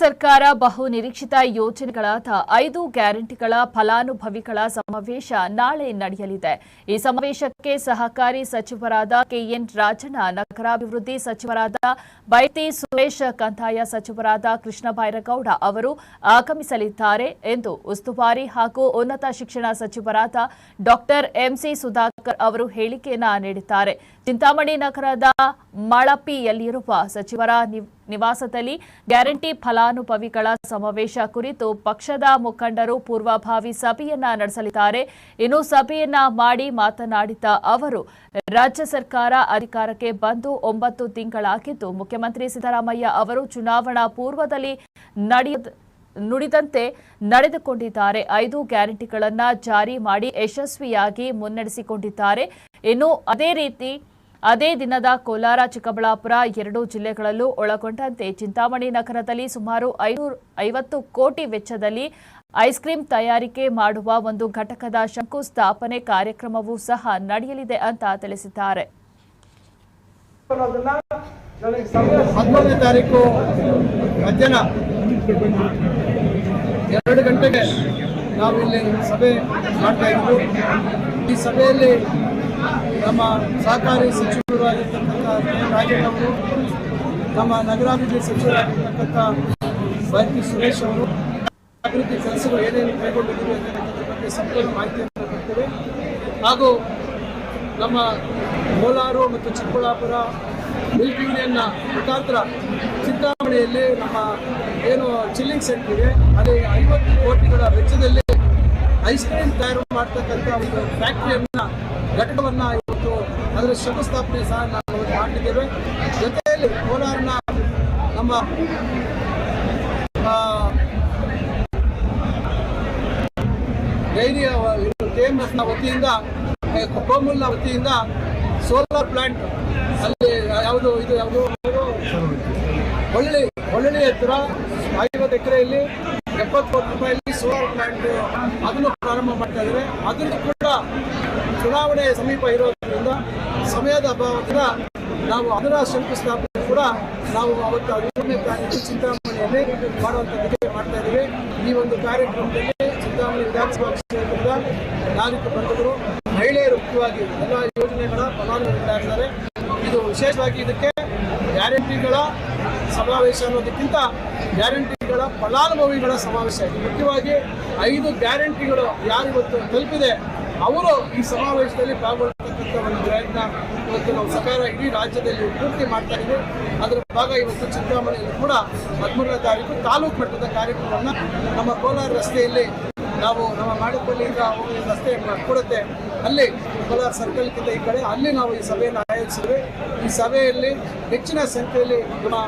ಸರ್ಕಾರ ಬಹು ನಿರೀಕ್ಷಿತ ಯೋಜನೆಗಳಾದ ಐದು ಗ್ಯಾರಂಟಿಗಳ ಫಲಾನುಭವಿಗಳ ಸಮಾವೇಶ ನಾಳೆ ನಡೆಯಲಿದೆ. ಈ ಸಮಾವೇಶಕ್ಕೆ ಸಹಕಾರಿ ಸಚಿವರಾದ ಕೆಎನ್ ರಾಜಣ್ಣ, ನಗರಾಭಿವೃದ್ಧಿ ಸಚಿವರಾದ ಬೈತಿ ಸುರೇಶ್, ಕಂದಾಯ ಸಚಿವರಾದ ಕೃಷ್ಣ ಬೈರಗೌಡ ಅವರು ಆಗಮಿಸಲಿದ್ದಾರೆ ಎಂದು ಉಸ್ತುವಾರಿ ಹಾಗೂ ಉನ್ನತ ಶಿಕ್ಷಣ ಸಚಿವರಾದ ಡಾಕ್ಟರ್ ಎಂಸಿ ಸುಧಾಕರ್ ಅವರು ಹೇಳಿಕೆಯನ್ನ ನೀಡಿದ್ದಾರೆ. ಚಿಂತಾಮಣಿ ನಗರದ ಮಳಪಿಯಲ್ಲಿರುವ ಸಚಿವರ ನಿವ್- ನಿವಾಸದಲ್ಲಿ ಗ್ಯಾರಂಟಿ ಫಲಾನುಭವಿಗಳ ಸಮಾವೇಶ ಕುರಿತು ಪಕ್ಷದ ಮುಖಂಡರು ಪೂರ್ವಭಾವಿ ಸಭೆಯನ್ನ ನಡೆಸಲಿದ್ದಾರೆ. ಇನ್ನು ಸಭೆಯನ್ನ ಮಾಡಿ ಮಾತನಾಡಿದ ಅವರು, ರಾಜ್ಯ ಸರ್ಕಾರ ಅಧಿಕಾರಕ್ಕೆ ಬಂದು ಒಂಬತ್ತು ತಿಂಗಳಾಗಿದ್ದು ಮುಖ್ಯಮಂತ್ರಿ ಸಿದ್ದರಾಮಯ್ಯ ಅವರು ಚುನಾವಣಾ ಪೂರ್ವದಲ್ಲಿ ನಡೆಯ ನುಡಿದಂತೆ ನಡೆದುಕೊಂಡಿದ್ದಾರೆ. ಐದು ಗ್ಯಾರಂಟಿಗಳನ್ನ ಜಾರಿ ಮಾಡಿ ಯಶಸ್ವಿಯಾಗಿ ಮುನ್ನಡೆಸಿಕೊಂಡಿದ್ದಾರೆ. ಇನ್ನು ಅದೇ ರೀತಿ ಅದೇ ದಿನದ ಕೋಲಾರ, ಚಿಕ್ಕಬಳ್ಳಾಪುರ ಎರಡು ಜಿಲ್ಲೆಗಳಲ್ಲೂ ಒಳಗೊಂಡಂತೆ ಚಿಂತಾಮಣಿ ನಗರದಲ್ಲಿ ಸುಮಾರು ಐನೂರ ಐವತ್ತು ಕೋಟಿ ವೆಚ್ಚದಲ್ಲಿ ಐಸ್ ಕ್ರೀಂ ತಯಾರಿಕೆ ಮಾಡುವ ಒಂದು ಘಟಕದ ಶಂಕುಸ್ಥಾಪನೆ ಕಾರ್ಯಕ್ರಮವೂ ಸಹ ನಡೆಯಲಿದೆ ಅಂತ ತಿಳಿಸಿದ್ದಾರೆ. ಹದಿನೈದನೇ ತಾರೀಕು ಮಧ್ಯಾಹ್ನ ಎರಡು ಗಂಟೆಗೆ ನಾವು ಇಲ್ಲಿ ಸಭೆ ಮಾಡ್ತಾ ಇದ್ದು ಈ ಸಭೆಯಲ್ಲಿ ನಮ್ಮ ಸಹಕಾರಿ ಸಚಿವರಾಗಿರ್ತಕ್ಕಂಥ ರಾಜೇಂದ್ರ ಅವರು, ನಮ್ಮ ನಗರಾಭಿವೃದ್ಧಿ ಸಚಿವರಾಗಿರ್ತಕ್ಕಂಥ ಬೈತಿ ಸುರೇಶ್ ಅವರು, ಅಭಿವೃದ್ಧಿ ಕೆಲಸಗಳು ಏನೇನು ಕೈಗೊಂಡಿದ್ದೀವಿ ಅನ್ನೋದ್ರ ಬಗ್ಗೆ ಸಂಪೂರ್ಣ ಮಾಹಿತಿಯನ್ನು ಕೊಡ್ತೇವೆ. ಹಾಗೂ ನಮ್ಮ ಕೋಲಾರು ಮತ್ತು ಚಿಕ್ಕಬಳ್ಳಾಪುರ ಮಿಲ್ಕ್ ಯೂನಿಯನ್ನ ಮುಖಾಂತರ ಚಿಂತಾಮಣಿಯಲ್ಲಿ ನಮ್ಮ ಏನು ಚಿಲ್ಲಿಂಗ್ ಸೆಂಟರ್ ಇದೆ, ಅಲ್ಲಿ ಐವತ್ತು ಕೋಟಿಗಳ ವೆಚ್ಚದಲ್ಲಿ ಐಸ್ ಕ್ರೀಮ್ ತಯಾರು ಮಾಡ್ತಕ್ಕಂಥ ಒಂದು ಫ್ಯಾಕ್ಟ್ರಿಯನ್ನ ಘಟಕವನ್ನ ಇವತ್ತು ಅದರ ಶಂಕುಸ್ಥಾಪನೆ ಸಹ ನಾವು ಮಾಡಿದ್ದೇವೆ ಜೊತೆಯಲ್ಲಿ ಕೋಲಾರನ ನಮ್ಮ ಡೈರಿಯ ಕೆ ಎಂ ಎಸ್ನ ವತಿಯಿಂದ, ಕೋಮುಲ್ನ ವತಿಯಿಂದ ಸೋಲಾರ್ ಪ್ಲಾಂಟ್ ಅಲ್ಲಿ ಯಾವುದು ಇದು ಯಾವುದು? ಒಳ್ಳೆ ಹೊಳ್ಳಿ ಹತ್ರ ಐವತ್ತು ಎಕರೆಯಲ್ಲಿ ಎಪ್ಪತ್ತು ಕೋಟಿ ರೂಪಾಯಿ ಸೋಲಾರ್ ಪ್ಲಾಂಟ್ ಅದನ್ನು ಪ್ರಾರಂಭ ಮಾಡ್ತಾ ಇದ್ದಾರೆ. ಅದನ್ನು ಕೂಡ ಚುನಾವಣೆ ಸಮೀಪ ಇರೋದ್ರಿಂದ ಸಮಯದ ಅಭಾವದಿಂದ ನಾವು ಅದರ ಶಂಕುಸ್ಥಾಪನೆ ಕೂಡ ನಾವು ಅವತ್ತು ಹದಿಮೂರನೇ ತಾರೀಕು ಚಿಂತಾಮಣಿಯಲ್ಲಿ ಮಾಡುವಂಥದ್ದಕ್ಕೆ ಮಾಡ್ತಾ ಇದ್ದೀವಿ. ಈ ಒಂದು ಕಾರ್ಯಕ್ರಮದಲ್ಲಿ ಚಿಂತಾಮಣಿ ವಿಧಾನಸಭಾ ಕ್ಷೇತ್ರದ ನಾಗರಿಕ ಬಂಧುಗಳು, ಮಹಿಳೆಯರು ಮುಖ್ಯವಾಗಿ ಎಲ್ಲ ಯೋಜನೆಗಳ ಫಲಾನುಭವಿಗಳಾಗಿದ್ದಾರೆ. ಇದು ವಿಶೇಷವಾಗಿ ಇದಕ್ಕೆ ಗ್ಯಾರಂಟಿಗಳ ಸಮಾವೇಶ ಅನ್ನೋದಕ್ಕಿಂತ ಗ್ಯಾರಂಟಿಗಳ ಫಲಾನುಭವಿಗಳ ಸಮಾವೇಶ ಆಯಿತು ಮುಖ್ಯವಾಗಿ ಐದು ಗ್ಯಾರಂಟಿಗಳು ಯಾರು ಇವತ್ತು ತಲುಪಿದೆ, ಅವರು ಈ ಸಮಾವೇಶದಲ್ಲಿ ಪಾಲ್ಗೊಳ್ತಕ್ಕಂಥ ಒಂದು ಪ್ರಯತ್ನ ಇವತ್ತು ನಾವು ಸರ್ಕಾರ ಇಡೀ ರಾಜ್ಯದಲ್ಲಿ ಪೂರ್ತಿ ಮಾಡ್ತಾ ಇದ್ದೀವಿ ಅದರ ಭಾಗ ಇವತ್ತು ಚಿಂತಾಮಣಿಯಲ್ಲಿ ಕೂಡ ಹದಿಮೂರನೇ ತಾರೀಕು ತಾಲೂಕು ಮಟ್ಟದ ಕಾರ್ಯಕ್ರಮವನ್ನು ನಮ್ಮ ಕೋಲಾರ ರಸ್ತೆಯಲ್ಲಿ ನಾವು ನಮ್ಮ ಮಾಡಿಕೊಳ್ಳಿಂದ ರಸ್ತೆ ಕೊಡುತ್ತೆ. ಅಲ್ಲಿ ಕೋಲಾರ ಸರ್ಕಲ್ಗಿಂತ ಈ ಕಡೆ, ಅಲ್ಲಿ ನಾವು ಈ ಸಭೆಯನ್ನು ಆಯೋಜಿಸಿದ್ವಿ. ಈ ಸಭೆಯಲ್ಲಿ ಹೆಚ್ಚಿನ ಸಂಖ್ಯೆಯಲ್ಲಿ ನಮ್ಮ